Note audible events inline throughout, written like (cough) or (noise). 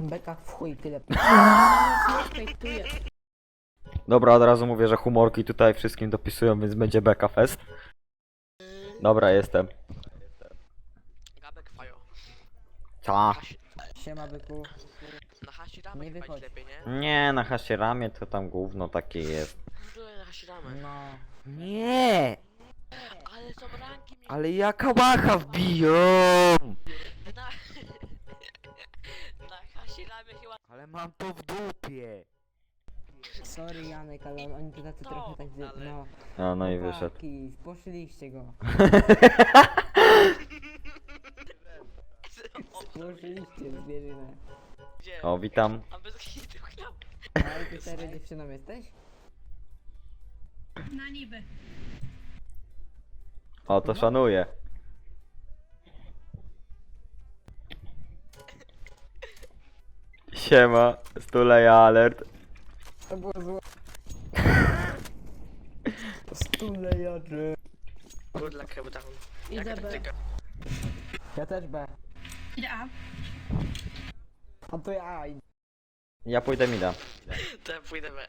Beka w chuj, tyle. Fejtuję. Dobra, od razu mówię, że humorki tutaj wszystkim dopisują, więc będzie Beka Fest. Dobra, jestem. Gabek fajo. Ta. Siema byku. na hasi Nie ramek będzie wychodź. lepiej, nie? Nie, na hasie ramię to tam gówno takie jest. Na hasi ramek. No. Nie, Ale są ranki mi... ale jaka łacha wbiją! Ale mam to w dupie. Sorry Janek, ale oni tu tacy No, trochę tak... ale- No. No, no i wyszedł. Chłopaki, Poszliście go. (laughs) Poszliście zwierzynę. Gdzie? O, witam. A bez hitu, chlap. Ale ty serio dziewczyną jesteś? Na niby. O, to szanuję. Siema, stuleja alert. To było złe. (laughs) Stule jadę. Good luck, chyba down. Idę B. taktyka? Ja też B. Idę A. A to ja idę. Ja pójdę mida. To ja pójdę B.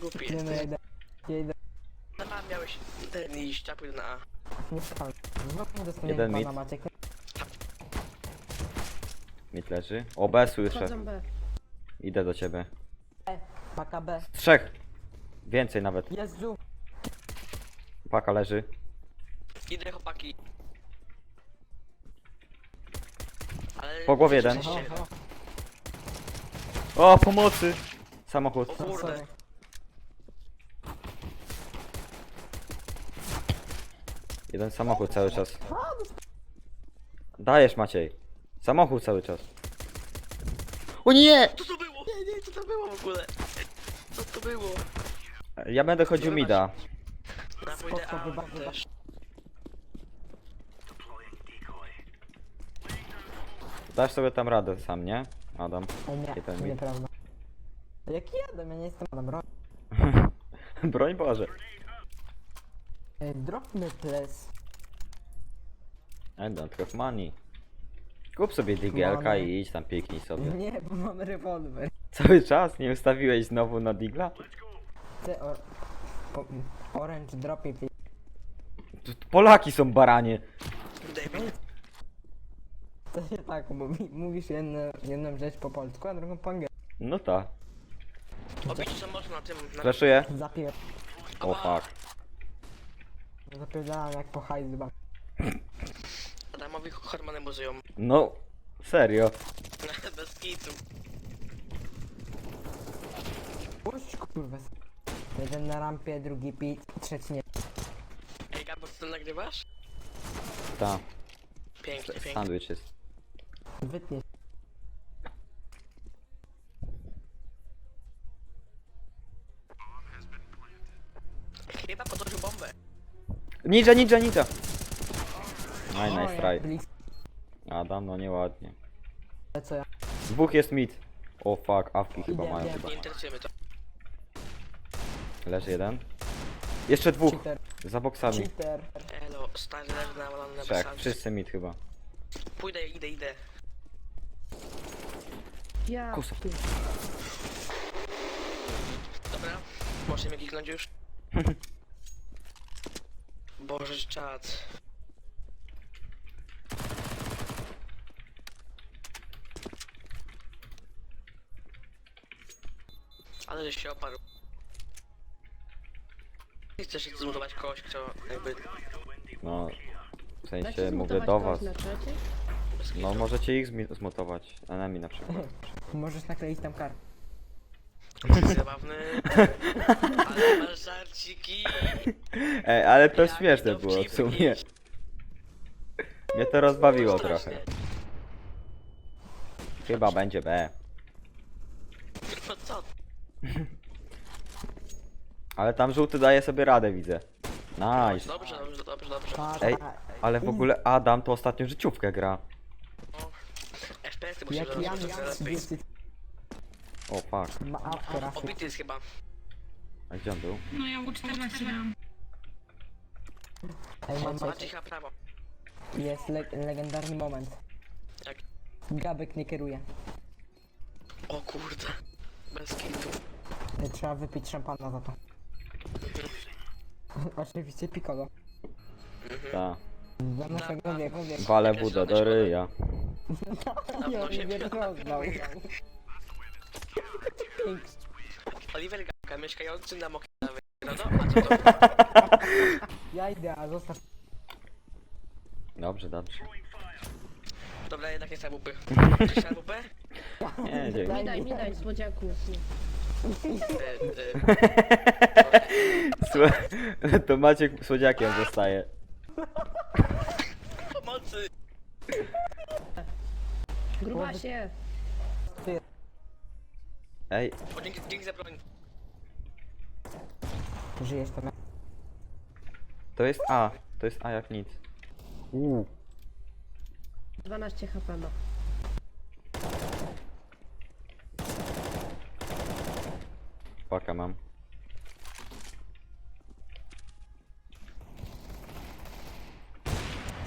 Głupi Nie no, ja jesteś. idę. Ja idę. Na A miałeś ten iść, ja pójdę na A. Nie. Znowu dostaniemy Jeden pana mid. Maciek. Mid leży. O, B słyszę. Wchodzą B. Idę do ciebie. E, paka B. Trzech. Więcej nawet. Jezu. Paka leży. Idę chłopaki. Ale... Po głowie jeden. Jesteście- Oho, O, pomocy! Samochód. O kurde. Jeden samochód cały czas. Dajesz Maciej. Samochód cały czas. O nie! Co to było? Nie, nie, co to było w ogóle? Co to było? Ja będę chodził mida. Ja pójdę Spoko, A wybacz, też. Dasz sobie tam radę sam, nie? Adam. O nie, Jeden to mid. nieprawda. Jaki jadem? Ja nie jestem Adam. Ro- (laughs) Broń Boże. E, Drop me please. I don't have money. Kup sobie digielka Money. i idź tam piknij sobie. (laughs) Nie, bo mam rewolwer. Cały czas nie ustawiłeś znowu na digla? Ty, o, o, orange drop me please. Tu- tu Polaki są baranie. To się tak mówi. Mówisz jedno, jedną rzecz po polsku, a drugą po angielsku. No tak. Obić co można na tym... Na... Flaszuję. Zapier... O fuck. Zapierdalam jak po hajs (laughs) chyba. Adamowi hormony buzują. No, serio. (laughs) Bez kitu. Puść kurwa. Jeden na rampie, drugi pit, trzeci nie. Ej, Gabor, ty to nagrywasz? Ta, Pięknie, pięknie. sandwich jest. Wytnie. Chyba podłożył bombę. Ninja, ninja, ninja! Aj, nice try. blisko. Adam, no nieładnie. Co ja? Dwóch jest mid. O fuck, awki chyba Idę, mają idę. chyba. Nie to. Leży jeden. Jeszcze dwóch. Cheater. Za boksami. Cheater. Elo, stary leży nawalony na Trzech, besance. wszyscy mid chyba. Pójdę, idę, idę. Ja. Kusa. ty. Dobra, możemy kliknąć już. (laughs) Boże, czad. Ale żeś się oparł. Nie chcesz zmutować kogoś, kto jakby... No, w sensie mówię do was. No możecie ich zmi- zmutować. Enemy na przykład. (laughs) Możesz nakleić tam kar. Jesteś zabawny. Ale masz żarciki. (laughs) Ej, ale to śmieszne było w sumie. Mnie to rozbawiło Strasznie. trochę. Chyba będzie B. Ale tam żółty daje sobie radę, widzę. Nice. Dobrze, dobrze, dobrze, dobrze. Ej, ale w ogóle Adam to ostatnio życiówkę gra. FPS-y musi Jaki Jan zrobić Jan lepiej. 30 O fuck. ma awkę raczej. Obity jest chyba. A gdzie on był? No ja u 14 mam. Ej, mam Ma cicha prawo. Jest le legendarny moment. Jak? Gabek nie kieruje. O kurde. Bez kitu. Trzeba wypić szampana za to. (laughs) Oczywiście piccolo. Ta. Dla naszego wieku. Wale budę do ryja. Dawno (laughs) się Oliwier rozdał. Oliver Gaka mieszkający na Mokilawie. No? (laughs) Ja idę, a zostaw. Dobrze, dobrze. Dobra, jednak jest AWP. Chcesz AWP? Nie, dzięki. Mi daj, mi daj, słodziaku. Słuchaj, to Maciek słodziakiem zostaje. Pomocy! Gruba się. Ej, O, dzięki, dzięki za broń. Żyjesz tam. to jest A. To jest A jak nic. Uuu. 12 HP ma. Paka mam.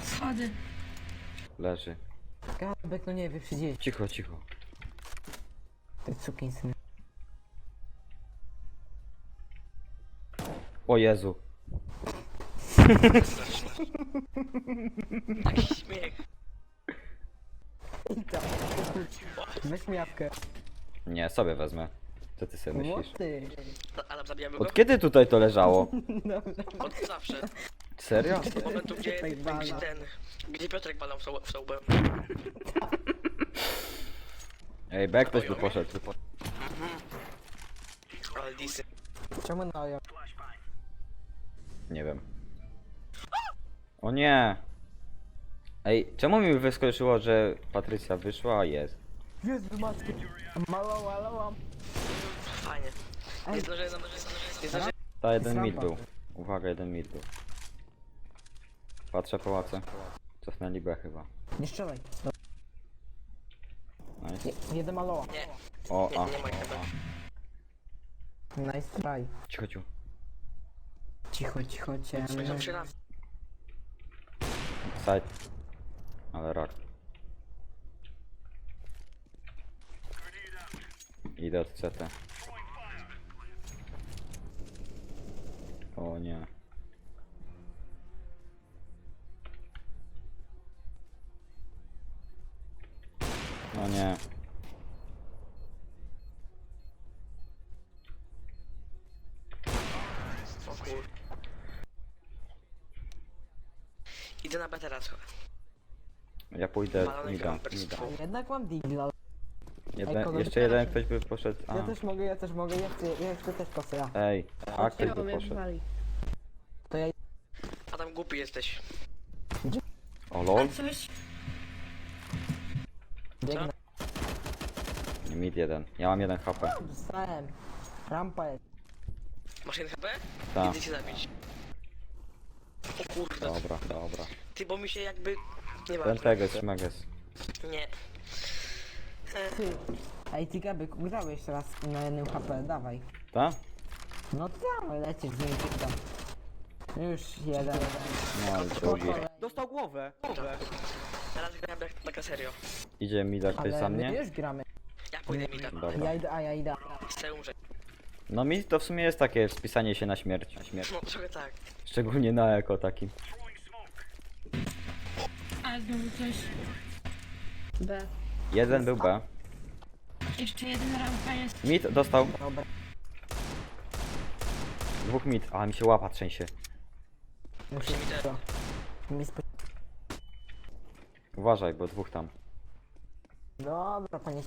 Schody. Leży. Gabek, no nie wyprzedziłeś. Cicho, cicho. Ty sukinsyn. O Jezu. (laughs) Taki śmiech. I to. Weź miawkę. Nie, sobie wezmę. Co ty sobie myślisz? Młoty. Adam, zabijamy go? Od kiedy tutaj to leżało? (laughs) Od zawsze. Serio? Od momentu, gdzie, Tak gdzie walą. ten... Gdzie Piotrek balał w soł- w sołbę. (laughs) Ej, Beck ktoś by poszedł. Po... Ale disy. Czemu na ojo? Nie wiem. O nie! Ej, czemu mi wyskoczyło, że Patrycja wyszła, a jest? Jezu matki. Malo, malo, Fajnie. Nie zdążyłem, zdążyłem, zdążyłem. Ta jeden mid był. Uwaga, jeden mid był. Patrzę pałace. Cofnęli B chyba. Nie strzelaj. No, Nice. je- jeden maloła. Nie, O, nie, a, nie ma chyba. Nice try. Cicho, cicho. Cicho, cicho, raz. Side. Ale rak. Idę od CT. O nie. No nie. O kur... Idę na B teraz. Ja pójdę Malony mida. Jednak mam digla. Jeden, jeszcze jeden ktoś by poszedł. A. Ja też mogę, ja też mogę, ja chcę, ja chcę też kosę, ja. Ej, a ktoś by poszedł. To ja Adam głupi jesteś. O lol? Coś? biegnę. Mid jeden. Ja mam jeden HP. Dostałem. Rampa jest. Masz jeden HP? Tak. Idę cię zabić. O kurde. Dobra, dobra. Ty, bo mi się jakby... Nie ma. Ten teges, szmeges. Nie. Ty. Ej, ty Gabek, ugrałeś raz na jednym HP, dawaj. Ta? No tam, lecisz z nim tam. Już jeden. No Po drugi. kolei. Dostał głowę. Teraz gram taka serio. Idzie mi dać ktoś za Ale my mnie? już gramy. Ja pójdę mi tam. Dobra. Ja idę, a ja idę. Chcę umrzeć. No mi to w sumie jest takie spisanie się na śmierć. Na śmierć. No trochę tak. Szczególnie na eko takim. A znowu coś. B. Jeden był B. Jeszcze jeden rampa jest. Mid dostał. Dobra. Dwóch mid. A mi się łapa trzęsie. Muszę mi to. Mi spo... Uważaj, bo dwóch tam. Dobra, panie.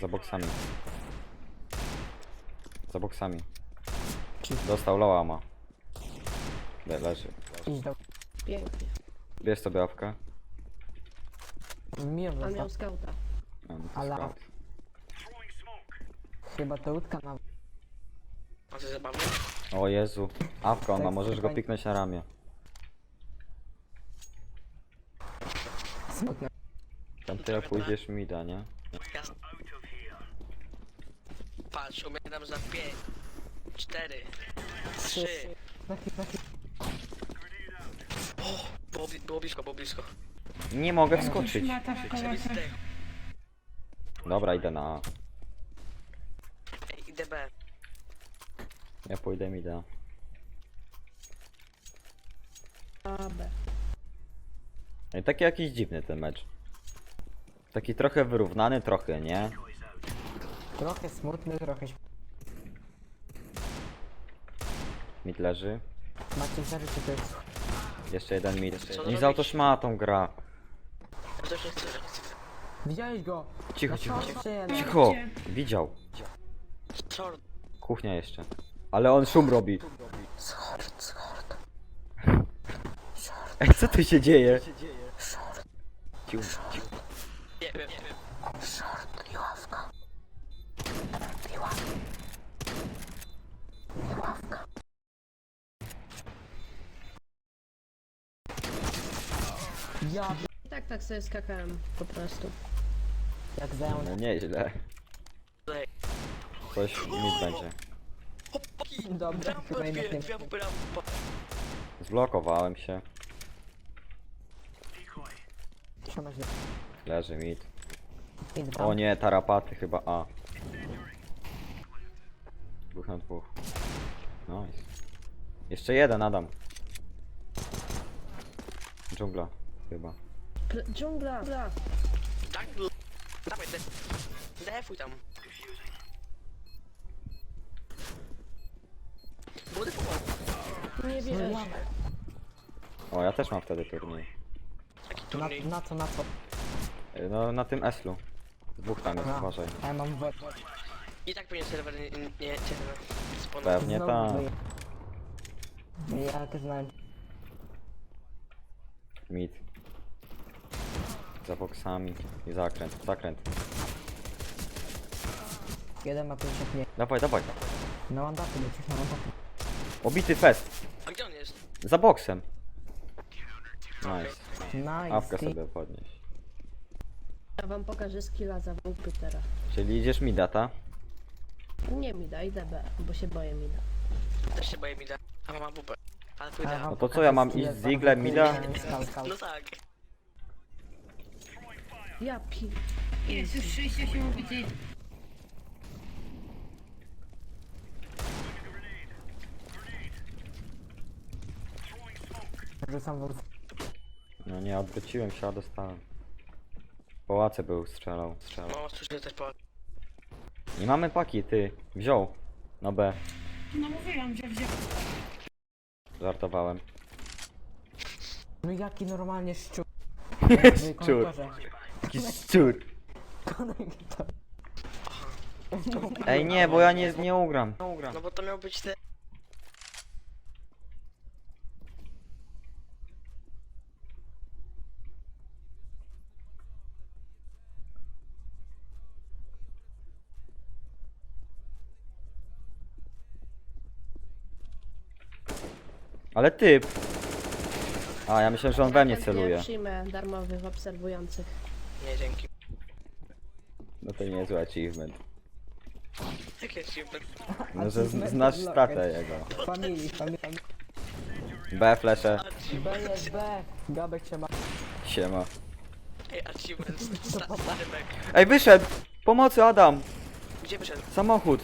Za boksami. Za boksami. Dostał loła ma. Le, leży. Idź do... Pięknie. Bierz sobie awkę. Miło On miał skauta. A, no to Ale-. Chyba to łódka na... A ty zabawny? O Jezu. Awka on ma, Tak, możesz go piknąć na ramię. Smutne. Tam tyle pójdziesz mida, nie? Jasne. Patrz, umieram za 5, 4, 3. Na chwilę, na chwilę. Było, bli- było blisko, było blisko. Nie mogę wskoczyć. Mata w. Dobra, idę na idę B. Ja pójdę mi da. A, B. No i taki jakiś dziwny ten mecz. Taki trochę wyrównany, trochę nie. Trochę smutny, trochę śm- Mid leży. Macie to jest... Jeszcze jeden mid. Co Nie robić? z autoszmatą gra. Chcę. Widziałeś go? Cicho, cicho. jeden. Cicho! Widział. Short. Kuchnia jeszcze. Ale on szum robi. Schord, schord. Ej, co tu się dzieje? Ciu, ciu. Tak, sobie skakałem po prostu. jak zajął No nieźle. Coś mid będzie. Chłopaki! Dobra, chyba jednak nie. rampa. Zblokowałem się. Trzyma się. Leży dwa. O nie, tarapaty chyba A. Dwóch na dwóch. Nice. Jeszcze jeden, Adam. Dżungla. Chyba. Pl- dżungla! dżungla. Tak? Dawaj, def. Defuj tam. Budy. Nie wierzę. O, ja też mam wtedy turniej. Jaki Na, turniej? na co, na co? Y, No, na tym Eslu. Dwóch tam jest, Aha. uważaj. A ja mam wod. I tak pewnie serwer nie, nie. Spona. Pewnie tak. Ja też znałem. Mid. Za boksami. I zakręt, zakręt. Jeden ma 50 mniej. Dawaj, dawaj. Na mandaty lecisz, na mandaty. Obity fest. A gdzie on jest? Za boksem. Nice. Ty. sobie podnieś. Ja wam pokażę skilla za WP teraz. Czyli idziesz mi data? Nie mi da, idę B, bo się boję mi da. Też się boję mida. A mama bubę. Ale pójdę. No to co, ja mam iść z Ziglem, mida? No tak. Ja pi... Jest już 68 ubitych. Rzucam wóz. No nie, odwróciłem się, a dostałem. W pałace był, strzelał, strzelał. No, słyszę też po... Nie mamy paki, ty. Wziął. No B. No mówiłam, że wziął. Żartowałem. No jaki normalnie szczur. (laughs) Szczur. Taki szczur. Ej nie, bo ja nie, nie ugram. No bo to miał być te... Ale typ. A, ja myślę, że on we mnie celuje. przyjmę darmowych obserwujących. Nie, dzięki. No to niezły achievement. Jakie achievement? No, że z- znasz statę jego. Family, family. B, flesze. B jest B. Gabek się ma. Siema. Ej, achievement. (laughs) Sta- Stary mek. Ej, wyszedł! Pomocy, Adam! Gdzie wyszedł? Samochód.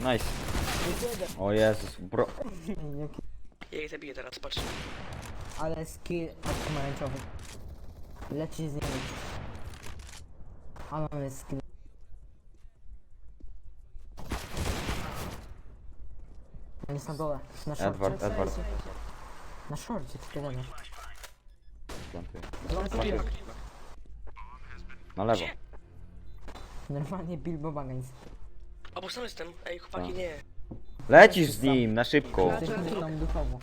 Nice. O Jezus, bro. Jaki- Ja ich zabiję teraz, patrz. Ale skill pomarańczowy. Leci z nimi. A mamy skill. On jest na dole. Na szorcie. Edward, Edward. Na szorcie, ty. Plantuję. Plantuję. Na lewo. Normalnie Bilbo Baggins. O, bo sam jestem. Ej, chłopaki, nie. Lecisz z nim, na szybko. Jesteśmy z tą duchowo.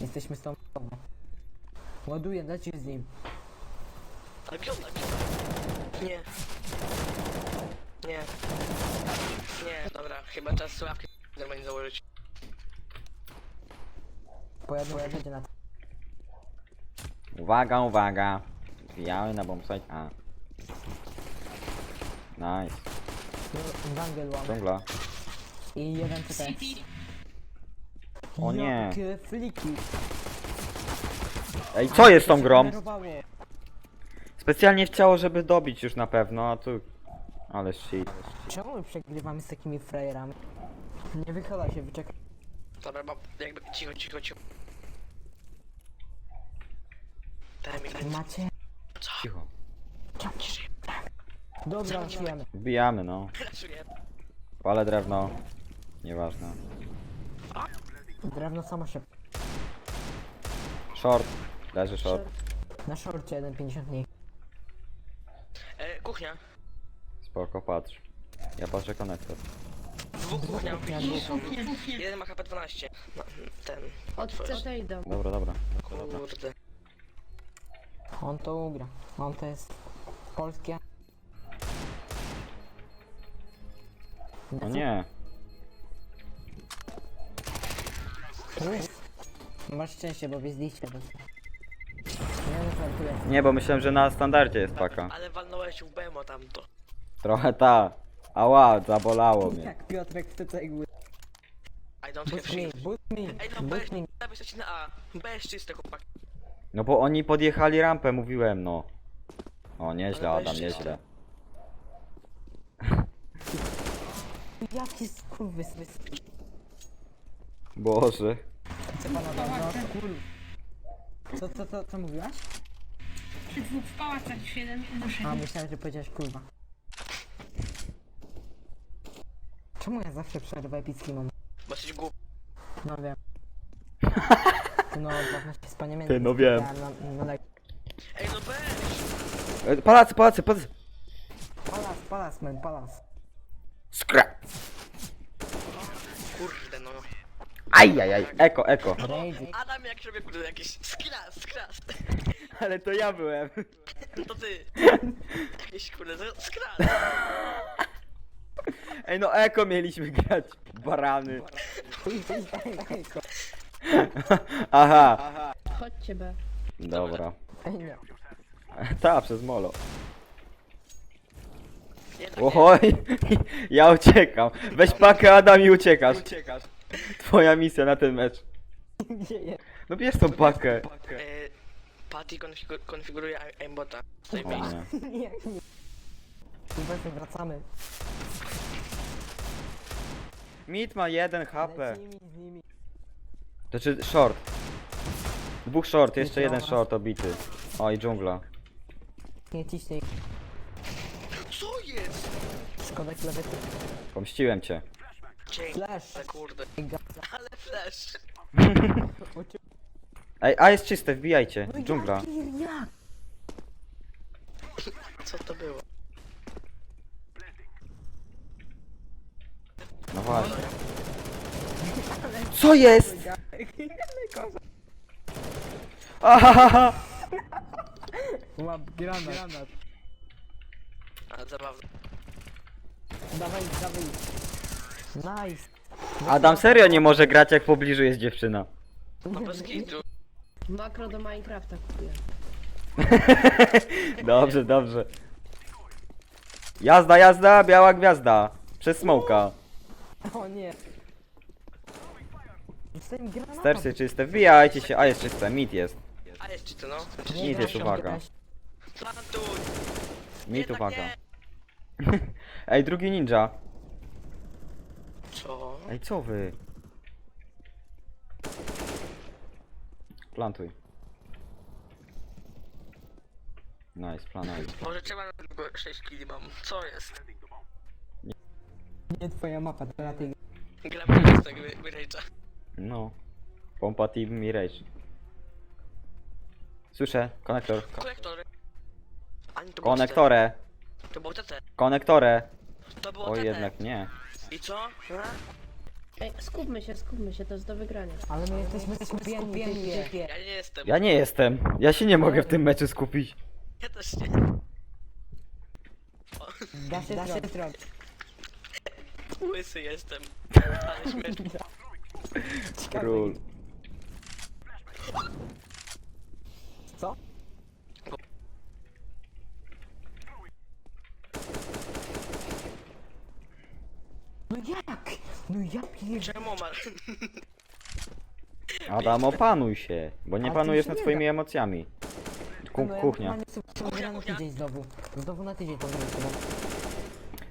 Jesteśmy z tą duchowo. Ładuję, lecisz z nim. Ale on tak? Nie. Nie. Nie, dobra, chyba czas sławki normalnie założyć. Pojadę, pojadę na to. Uwaga, uwaga. Wbijały na bombsite A. Nice. Wangel łam. Dżungla. I jeden tutaj. O nie. Jakie fliki. Ej, co jest tą grą? Generowało. Specjalnie chciało, żeby dobić już na pewno, a tu... Ale shit. Czemu my przegrywamy z takimi frajerami? Nie wychyla się, wyczekaj. Dobra, mam jakby cicho, cicho, cicho. Daj mi. Macie? Cicho. Ciszej. Dobra, otwieramy. Wbijamy, no. (laughs) Czuję. Palę drewno. Nieważne. Drewno samo się. Short. Leży short. Na szorcie 1,50 mniej. E, kuchnia. Spoko, patrz. Ja patrzę konektor. Dwóch kuchnia. Kuchnia. Jeden ma HP 12. No, ten. Od CT idą. Dobra, dobra. dobra. Kurde. On to ugra. On to jest polskie. O nie. Masz szczęście, bo wyzdliście do Nie no, bo myślałem, że na standardzie jest paka. Ale walnąłeś w BMO tamto. Trochę ta. Ała, zabolało mnie. Jak Piotrek te cegły. I don't have Ej no B, jest na A. B jest czyste chłopak. No bo oni podjechali rampę, mówiłem, no. O, nieźle, Ale Adam, weź nieźle. (laughs) Jaki skurwysyn. Boże. Co pana no kur... Co, co, co, co mówiłaś? Przy dwóch w pałacach, już jeden wyszedł. A, myślałem, że powiedziałeś kurwa. Czemu ja zawsze przerwę epicki moment? Bo jesteś głupi. No wiem. (laughs) No, dawno się z paniem Ty, no wiem. Ej Na, na, na, no B! E, Palacy, palacy, palacy. palas, palas, man, palas. Skra. Kurde no. Ajajaj, eko, eko. Adam jak sobie kurde jakiś skras, skras. Ale to ja byłem. To ty. Jakiś kurde no, skras. Ej, no eko mieliśmy grać. Barany. Aha. Chodźcie B. Dobra. Ej, nie. Ta, przez molo. Jednak nie. Ohoj, ja uciekam. Weź pakę Adam i uciekasz. Twoja misja na ten mecz. Jest? No bierz tą pakę. E, Patty konfigur konfiguruje aim- aimbota. O (laughs) nie. Nie, nie. Sylwester, wracamy. Mit ma jeden HP. Lecimy z nimi. To czy short? Dwóch short, jeszcze Nie jeden chciałam short obity. O i dżungla. Nie ciśnij. Co jest? Szkoda klawety. Pomściłem cię. Dzięki. Flash. Ale kurde. Ale flash. (laughs) Ej, a jest czyste, wbijajcie. Dżungla. Co to było? No właśnie. Co jest? (laughs) Ahahaha. Łap granat. Ale zabawne. Dawaj, dawaj. Nice. Adam serio nie może grać jak w pobliżu jest dziewczyna. No bez kitu. Makro do Minecrafta kupuję. (laughs) Dobrze, dobrze. Jazda, jazda, biała gwiazda. Przez smoka. O nie. Dostałem. Stersy czyste, wbijajcie się. A jest czyste, mit jest. A jest czysto no. Nie, Nic jest uwaga. Plantuj. Mit Jednak uwaga. nie. (laughs) Ej, drugi ninja. Ej, co wy? Plantuj. Nice, planuj. Może trzeba tylko 6 kili mam. Co jest? Nie twoja mapa, to na tej... Gramy z tego wyrejcza. No. Pompa team i rage. Słyszę, konektor. Konektory. Ani to było Konektorę, TT. To było TT. konektorę. To było O, TT. jednak nie. I co? A? Ej, skupmy się, skupmy się, to jest do wygrania. Ale my jesteśmy skupieni, typie. Ja nie jestem. Ja nie jestem. Ja się nie mogę w tym meczu skupić. Ja też nie. Da się, da się zrobić. Łysy jestem. Ale śmiesznie. Król. Co? No jak? No ja pier... Czemu ma... Adam, opanuj się, bo nie ty panujesz się nad nie swoimi emocjami. Ku- No ja kuchnia. normalnie sobie wybiera na tydzień znowu. Znowu na tydzień to.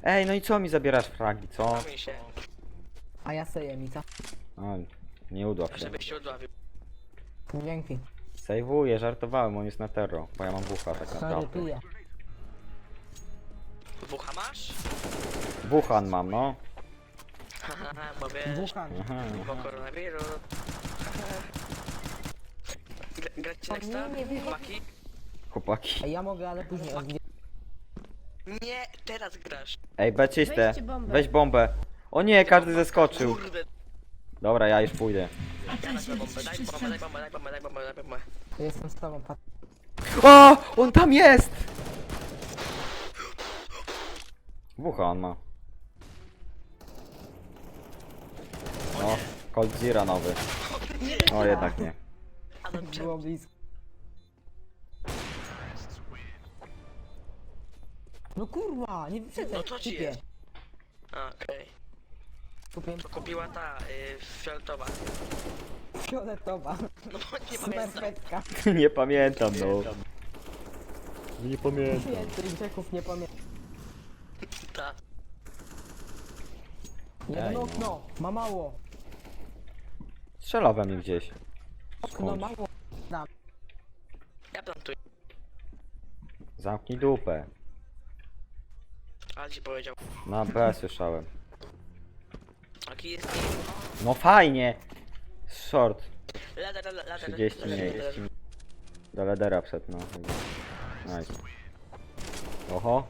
Ej, no i co mi zabierasz fragi, co? Się, A ja seję mi co? O, nie udław się. żebyś się odławił. Dzięki. Sejwuję, żartowałem, on jest na terro, bo ja mam bucha tak naprawdę. Wucha masz? Buchan mam, no. Haha, bo (laughs) wiesz, Wuhan. Bo koronawirus. Gra- Gracie O, nexta? nie, nie, nie. Chłopaki? Chłopaki. Ej, ja mogę, ale później o dwie- Nie, teraz grasz. Ej, B czyste. Weźcie bombę. Weź bombę. O nie, każdy zeskoczył. Kurde, Dobra, ja już pójdę. A ja teraz na bombę, jest daj bombę, daj bombę, daj bombę, daj bombę, daj bombę. Jestem z tobą, pat. O! On tam jest! Bucha on ma. O, Cold Zero nowy. O, jednak nie. Było blisko. No kurwa, nie wyprzedzaj. No co ci typie. jest? A, Okej. Kupiłem To kupiła ta, y, fioletowa. fioletowa. No bo nie pamiętam. Smerfetka. (laughs) nie pamiętam, no. Nie pamiętam. Więcej grzeków nie pamiętam. Ta. Jedno Ej, no. okno, ma mało. Strzelał we mnie gdzieś. Okno Skądś. mało. Ja plantuję. Zamknij dupę. Ale ci powiedział. Na B słyszałem. Jaki jest No fajnie! Short. Leder, leder, leder. 30 leder, mniej. leder. Do ledera wszedł, no. Nice. Oho.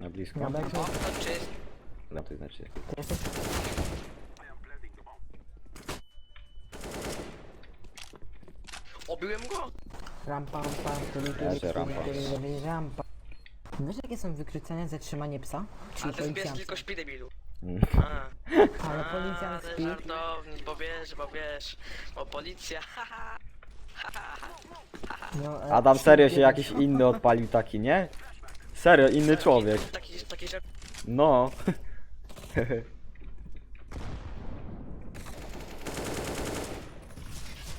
Na blisko? Ja będę. O, to czyst. No to znaczy. Obiłem go? rampa, rampa, tuli, tuli, Leży tuli, rampa. tuli, tuli, rampa. Wiesz jakie są wykrycenia za trzymanie psa? A Czyli ten pies policjant. tylko śpi debilu. Mm. A, (laughs) Ale a, policjant ten śpi. żartownik, bo wiesz, bo wiesz, bo policja, (laughs) haha. No, e, Adam serio się śpi- jakiś inny odpalił taki, nie? Serio, inny człowiek. Taki, taki żart. No. (laughs)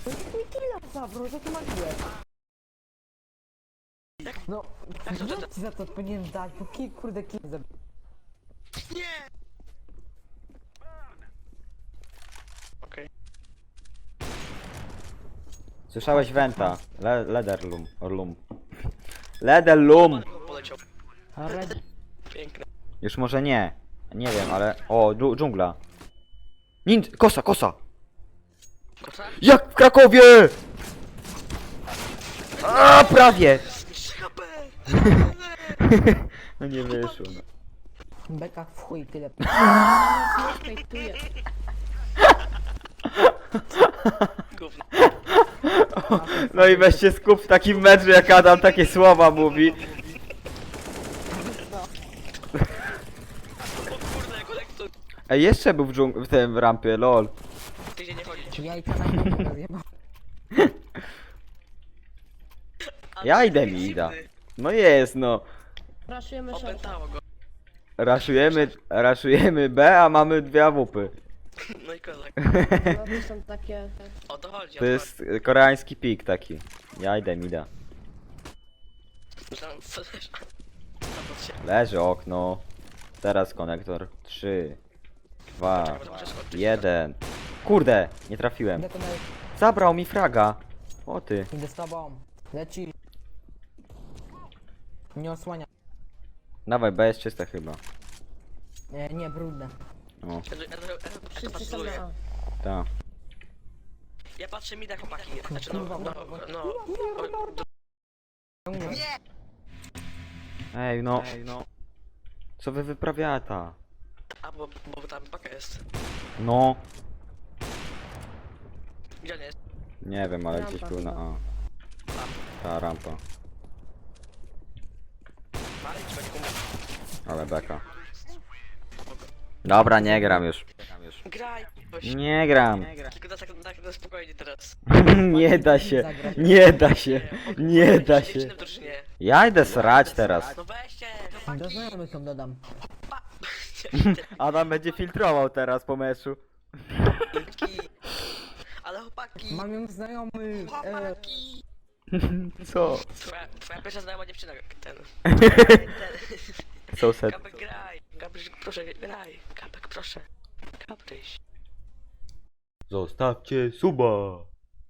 To jest mój killer zawrót, jaki masz łeb? No, Jak to ja (laughs) ci za to powinienem dać, bo kill, kurde, kill zabił. Nie! Okej. Słyszałeś Wenta. Le Lederlum. Orlum. Lederlum! Okay. poleciał. Ale Piękne. Już może nie. Nie wiem, ale... O, dżu- dżungla. Nin... Kosa, kosa! Kota? Jak w Krakowie! A, prawie! 3 HP! No nie wyszło. No. beka w chuj, tyle. Gówno. no i weź się skup w takim meczu, jak Adam takie słowa mówi. O kurde. Ej, jeszcze był w, dżung- w tym rampie, lol. Tydzień nie chodzić. Ja i to na niego zjebał. Ja idę mi ida. No jest, no. Raszujemy. Opętało go. Raszujemy, raszujemy B, a mamy dwie awupy. No i kozak. (laughs) No to są takie... O to chodzi, o To jest y, koreański pik taki. Ja idę mi da. chodzi. Co też? Zapad się. Leży okno. Teraz konektor. 3, 2, Czekaj, bo to muszę skoczyć. 1. Kurde, nie trafiłem. Idę. Zabrał mi fraga. O ty. Idę z tobą. Leci. Nie osłania. Dawaj, B jest czyste chyba. Nie, nie, brudne. O, Wszyscy są na A. ta. Ja patrzę mi tak chłopaki. Znaczy no, no, no, o, do, Nie! Ej, no. Ej, no. Co wy wyprawiata? A bo, bo tam paka jest. No. Gdzie on jest? Nie wiem, ale Rampa gdzieś był na. A. Ta rampa. Ale beka. Dobra, nie gram już. Graj! Nie gram. Tylko tak, tak, spokojnie teraz. (laughs) Nie da się. Nie da się. Nie da się. W drużynie. Ja idę srać teraz. No weźcie, Do chłopaki! znajomych ją dodam. (laughs) Adam będzie filtrował teraz po meczu. (laughs) Ale chłopaki! Mam ją znajomych. E, Chłopaki! Co? Twoja, twoja pierwsza znajoma dziewczyna, ten. So sad. Gabek graj! Gabryś, proszę, graj! Gabek, proszę. Gabryś. Zostawcie suba.